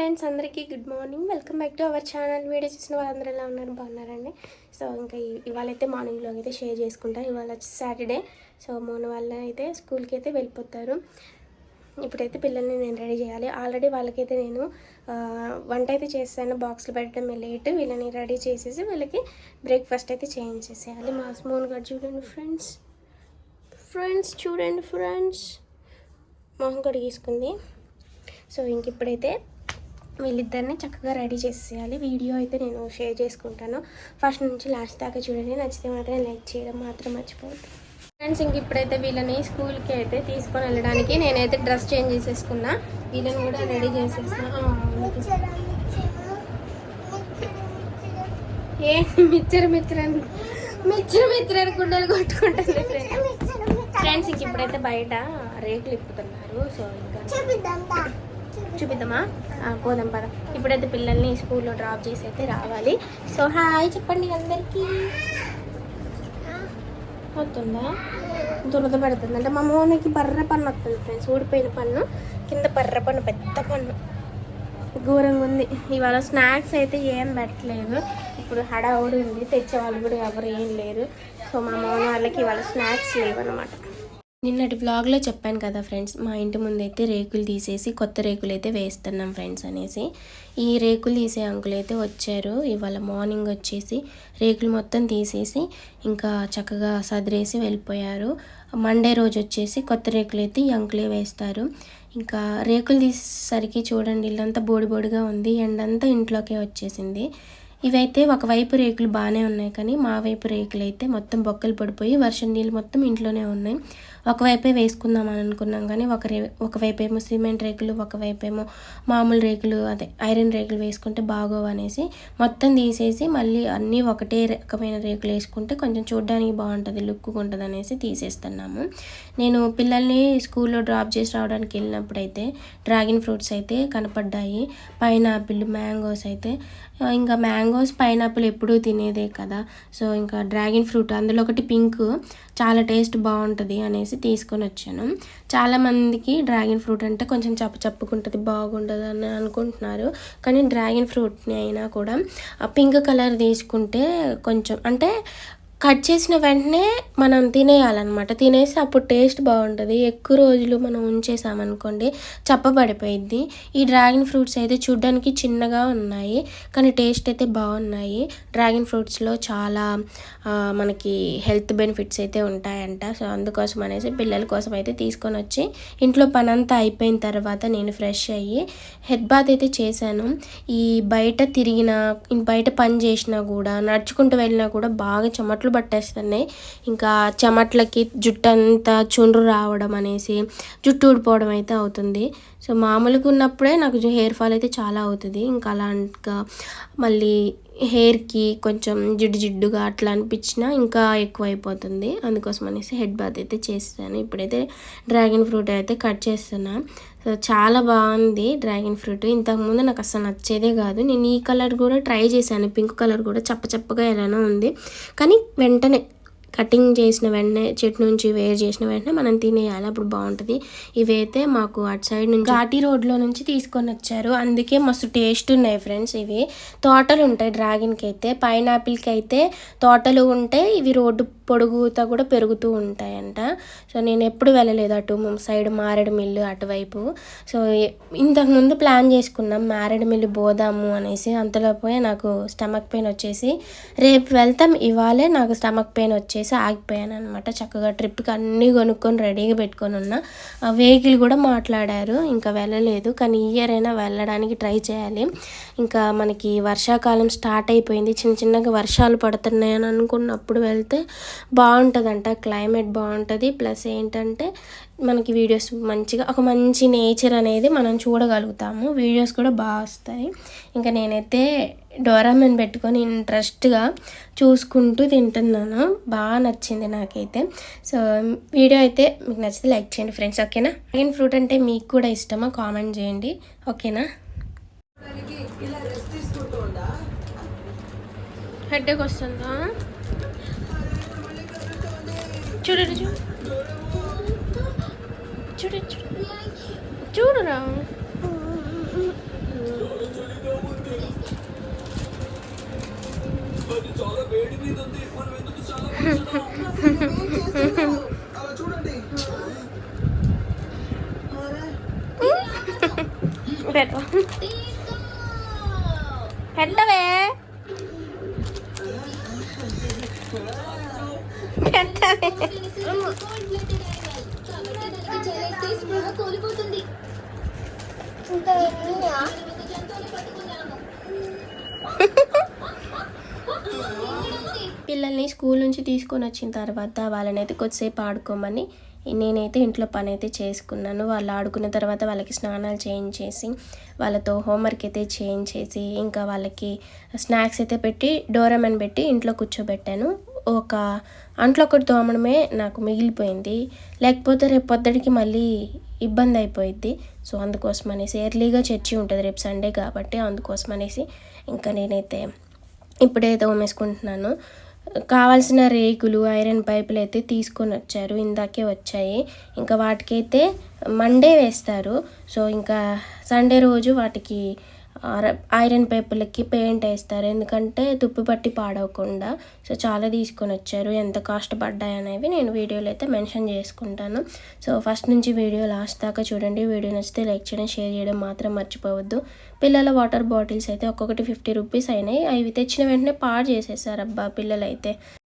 Friends అందరికీ good morning. Welcome back to our channel. Video చూసిన వాళ్ళందరూ ఎలా ఉన్నారు? బాగున్నారండి? సో ఇంకా ఇవాళైతే ఇవాళ అయితే మార్నింగ్లో అయితే షేర్ చేసుకుంటా. ఇవాళ వచ్చి సాటర్డే. సో మోన వాళ్ళ అయితే స్కూల్కి అయితే వెళ్ళిపోతారు. ఇప్పుడైతే పిల్లల్ని నేను రెడీ చేయాలి. ఆల్రెడీ వాళ్ళకైతే నేను వంట అయితే చేస్తాను. బాక్స్లు పెట్టడం లేట్. వీళ్ళని రెడీ చేసేసి వీళ్ళకి బ్రేక్ఫాస్ట్ అయితే చేయించేసేయాలి. మా మోన్ గారు చూడండి ఫ్రెండ్స్. ఫ్రెండ్స్ చూడండి ఫ్రెండ్స్. మొహం కడిగేసుకుంది సో ఇంక ఇప్పుడైతే వీళ్ళిద్దరిని చక్కగా రెడీ చేసేయాలి. వీడియో అయితే నేను షేర్ చేసుకుంటాను. ఫస్ట్ నుంచి లాస్ట్ దాకా చూడండి. నచ్చితే మాత్రం లైక్ చేయడం మాత్రం మర్చిపోద్దు ఫ్రెండ్స్ ఇంక ఇప్పుడైతే వీళ్ళని స్కూల్కి అయితే తీసుకొని వెళ్ళడానికి నేనైతే డ్రెస్ చేంజ్ చేసేసుకున్నా. వీళ్ళని కూడా రెడీ చేసేసిన ఏ మిచ్చరు మిచ్చరని? మిచ్చరు మిచ్చరని కుండలు కొట్టుకుంటుంది ఫ్రెండ్స్. ఫ్రెండ్స్ ఇంక ఇప్పుడైతే బయట రేకులు ఇప్పుతున్నారు. సో ఇంకా చూపిద్దామా? పోదాం పదం. ఇప్పుడైతే పిల్లల్ని స్కూల్లో డ్రాప్ చేసి అయితే రావాలి. సో హాయ్ చెప్పండి అందరికీ. వస్తుందా దురద పెడుతుంది. అంటే మా మమ్మీకి బర్ర పన్ను వస్తుంది ఫ్రెండ్స్ ఊడిపోయిన పన్ను కింద బర్ర పన్ను పెద్ద పన్ను. ఘోరంగా ఉంది. ఇవాళ స్నాక్స్ అయితే ఏం పెట్టలేదు. ఇప్పుడు హడావుడి ఉంది. తెచ్చే వాళ్ళు కూడా ఎవరు ఏం లేరు. సో మా మౌన వాళ్ళకి ఇవాళ స్నాక్స్ లేవన్నమాట. నిన్నటి వ్లాగ్లో చెప్పాను కదా ఫ్రెండ్స్ మా ఇంటి ముందు అయితే రేకులు తీసేసి కొత్త రేకులు అయితే వేస్తున్నాం ఫ్రెండ్స్ అనేసి. ఈ రేకులు తీసే అంకులు అయితే వచ్చారు. ఇవాళ మార్నింగ్ వచ్చేసి రేకులు మొత్తం తీసేసి ఇంకా చక్కగా సదిరేసి వెళ్ళిపోయారు. మండే రోజు వచ్చేసి కొత్త రేకులు అయితే ఈ అంకులే వేస్తారు. ఇంకా రేకులు తీసేసరికి చూడండి ఇల్లంతా బోడి బోడిగా ఉంది. ఎండంతా ఇంట్లోకే వచ్చేసింది. ఇవైతే ఒకవైపు రేకులు బాగానే ఉన్నాయి కానీ మా వైపు రేకులు అయితే మొత్తం బొక్కలు పడిపోయి వర్షం నీళ్ళు మొత్తం ఇంట్లోనే ఉన్నాయి. ఒకవైపే వేసుకుందాం అని అనుకున్నాం కానీ ఒక రే ఒకవైపేమో ఏమో సిమెంట్ రేకులు ఒకవైపేమో ఏమో మామూలు రేకులు అదే ఐరన్ రేకులు వేసుకుంటే బాగోవు అనేసి మొత్తం తీసేసి మళ్ళీ అన్నీ ఒకటే రకమైన రేకులు వేసుకుంటే కొంచెం చూడడానికి బాగుంటుంది లుక్ ఉంటుంది అనేసి తీసేస్తున్నాము. నేను పిల్లల్ని స్కూల్లో డ్రాప్ చేసి రావడానికి వెళ్ళినప్పుడు అయితే డ్రాగన్ ఫ్రూట్స్ అయితే కనపడ్డాయి. పైనాపిల్ మ్యాంగోస్ అయితే ఇంకా మ్యాంగో మ్యాంగోస్ పైనాపిల్ ఎప్పుడూ తినేదే కదా. సో ఇంకా డ్రాగన్ ఫ్రూట్ అందులో ఒకటి పింక్ చాలా టేస్ట్ బాగుంటుంది అనేసి తీసుకొని వచ్చాను. చాలామందికి డ్రాగన్ ఫ్రూట్ అంటే కొంచెం చప్పు చప్పుకుంటుంది బాగుంటుంది అని అనుకుంటున్నారు. కానీ డ్రాగన్ ఫ్రూట్ని అయినా కూడా పింక్ కలర్ తీసుకుంటే కొంచెం అంటే కట్ చేసిన వెంటనే మనం తినేయాలన్నమాట. తినేసి అప్పుడు టేస్ట్ బాగుంటుంది. ఎక్కువ రోజులు మనం ఉంచేసామనుకోండి చప్పబడిపోయిద్ది. ఈ డ్రాగన్ ఫ్రూట్స్ అయితే చూడ్డానికి చిన్నగా ఉన్నాయి కానీ టేస్ట్ అయితే బాగున్నాయి. డ్రాగన్ ఫ్రూట్స్లో చాలా మనకి హెల్త్ బెనిఫిట్స్ అయితే ఉంటాయంట. సో అందుకోసం అనేసి పిల్లల కోసం అయితే తీసుకొని వచ్చి ఇంట్లో పని అంతా అయిపోయిన తర్వాత నేను ఫ్రెష్ అయ్యి హెడ్ బాత్ అయితే చేశాను. ఈ బయట తిరిగిన బయట పని చేసినా కూడా నడుచుకుంటూ వెళ్ళినా కూడా బాగా చెమట్లు పట్టేస్తున్నాయి. ఇంకా చెమట్లకి జుట్టు అంతా చుండ్రు రావడం అనేసి జుట్టు ఊడిపోవడం అయితే అవుతుంది. సో మామూలుగా ఉన్నప్పుడే నాకు హెయిర్ ఫాల్ అయితే చాలా అవుతుంది. ఇంకా అలా ఇంకా మళ్ళీ హెయిర్కి కొంచెం జిడ్డు జిడ్డుగా అట్లా అనిపించినా ఇంకా ఎక్కువ అయిపోతుంది అందుకోసం అనేసి హెడ్ బాత్ అయితే చేస్తాను ఇప్పుడైతే డ్రాగన్ ఫ్రూట్ అయితే కట్ చేస్తున్నా. సో చాలా బాగుంది డ్రాగన్ ఫ్రూట్. ఇంతకుముందు నాకు అసలు నచ్చేదే కాదు. నేను ఈ కలర్ కూడా ట్రై చేశాను. పింక్ కలర్ కూడా చప్ప చప్పగా ఎలానో ఉంది. కానీ వెంటనే కటింగ్ చేసిన వెంటనే చెట్టు నుంచి వేరు చేసిన వెంటనే మనం తినేయాలి. అప్పుడు బాగుంటుంది. ఇవైతే మాకు అటు సైడ్ నుంచి ఘాటి రోడ్లో నుంచి తీసుకొని వచ్చారు. అందుకే మస్తు టేస్ట్ ఉన్నాయి ఫ్రెండ్స్ ఇవి. తోటలు ఉంటాయి డ్రాగన్కి అయితే పైనాపిల్కి అయితే తోటలు ఉంటాయి ఇవి రోడ్డు పొడుగుతా కూడా పెరుగుతూ ఉంటాయంట. సో నేను ఎప్పుడు వెళ్ళలేదు అటు సైడ్ మారేడు మిల్లు అటువైపు. సో ఇంతకుముందు ప్లాన్ చేసుకున్నాం మారేడు మిల్లు పోదాము అనేసి. అంతలోపోయే నాకు స్టమక్ పెయిన్ వచ్చేసి రేపు వెళ్తాం ఇవాళే నాకు స్టమక్ పెయిన్ వచ్చేసి ఆగిపోయాను అనమాట చక్కగా ట్రిప్కి అన్నీ కొనుక్కొని రెడీగా పెట్టుకొని ఉన్నా. ఆ వెహికల్ కూడా మాట్లాడారు ఇంకా వెళ్ళలేదు. కానీ ఇయర్ అయినా వెళ్ళడానికి ట్రై చేయాలి. ఇంకా మనకి వర్షాకాలం స్టార్ట్ అయిపోయింది. చిన్న చిన్నగా వర్షాలు పడుతున్నాయి అని అనుకున్నప్పుడు వెళ్తే బాగుంటుందంట క్లైమేట్ బాగుంటుంది. ప్లస్ ఏంటంటే మనకి వీడియోస్ మంచిగా ఒక మంచి నేచర్ అనేది మనం చూడగలుగుతాము. వీడియోస్ కూడా బాగా వస్తాయి. ఇంకా నేనైతే డోరామెన్ పెట్టుకొని ఇంట్రెస్ట్గా చూసుకుంటూ తింటున్నాను. బాగా నచ్చింది నాకైతే. సో వీడియో అయితే మీకు నచ్చితే లైక్ చేయండి ఫ్రెండ్స్ ఓకేనా డ్రాగన్ ఫ్రూట్ అంటే మీకు కూడా ఇష్టమా? కామెంట్ చేయండి. ఓకేనా హెడ్ఏక్ వస్తుందా? చూడరా చూడు చూడు చూడరా పెట్టవే పిల్లల్ని స్కూల్ నుంచి తీసుకొని వచ్చిన తర్వాత వాళ్ళనైతే కొద్దిసేపు ఆడుకోమని నేనైతే ఇంట్లో పని అయితే చేసుకున్నాను. వాళ్ళు ఆడుకున్న తర్వాత వాళ్ళకి స్నానాలు చేయించేసి వాళ్ళతో హోంవర్క్ అయితే చేయించేసి ఇంకా వాళ్ళకి స్నాక్స్ అయితే పెట్టి డోరమని పెట్టి ఇంట్లో కూర్చోబెట్టాను. ఒక అంట్లో ఒకటి తోమడమే నాకు మిగిలిపోయింది. లేకపోతే రేపు పొద్దుడికి మళ్ళీ ఇబ్బంది అయిపోయిద్ది. సో అందుకోసం అనేసి ఎర్లీగా చర్చి ఉంటుంది రేపు సండే కాబట్టి అందుకోసం అనేసి ఇంకా నేనైతే ఇప్పుడే తోమేసుకుంటున్నాను కావాల్సిన రేకులు ఐరన్ పైపులు అయితే తీసుకొని వచ్చారు. ఇందాకే వచ్చాయి. ఇంకా వాటికైతే మండే వేస్తారు. సో ఇంకా సండే రోజు వాటికి ఐరన్ పేపర్లకి పెయింట్ వేస్తారు. ఎందుకంటే తుప్పు పట్టి పాడవకుండా సో చాలా తీసుకొని వచ్చారు. ఎంత కాస్ట్ పడ్డాయి అనేవి నేను వీడియోలో అయితే మెన్షన్ చేసుకుంటాను. సో ఫస్ట్ నుంచి వీడియో లాస్ట్ దాకా చూడండి. వీడియో నచ్చితే లైక్ చేయడం షేర్ చేయడం మాత్రం మర్చిపోవద్దు. పిల్లల వాటర్ బాటిల్స్ అయితే ఒక్కొక్కటి ఫిఫ్టీ రూపీస్ అయినాయి. అవి తెచ్చిన వెంటనే పాడు చేసేసారు అబ్బా పిల్లలైతే.